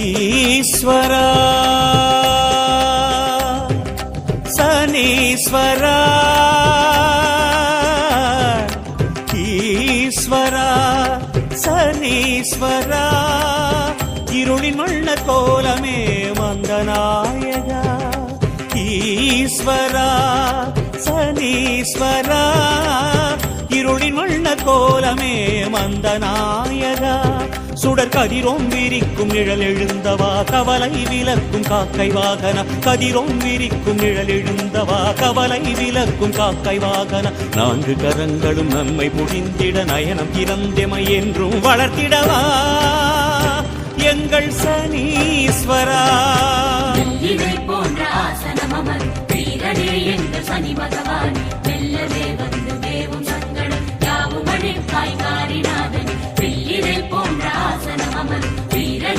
ఈశ్వరా శనీశ్వరా ಈಶ್ವರಾ ಸನೀಶ್ವರ ಇರುಳಿನೊಳ್ಳ ಕೋಲಮೇ ವಂದನಾಯಗ ಈಶ್ವರ ಸನೀಶ್ವರ ಇರುಳಿನೊಳ್ಳ ಕೋಲಮೇ ವಂದನಾಯಗ சுடர் கதிரோம் விரிக்கும் நிழல் எழுந்தவா கவலை விலக்கும் காக்கை வாகன. கதிரோம் விரிக்கும் நிழல் எழுந்தவா கவலை விலக்கும் காக்கை வாகன. நான்கு கரங்களும் நம்மை புரிந்திட நயனம் இறந்தெமை என்றும் வளர்த்திடவா. எங்கள் சனீஸ்வரா. போன்ற ஆசனம் அமர் வீரனே என்ற சனி பகவானே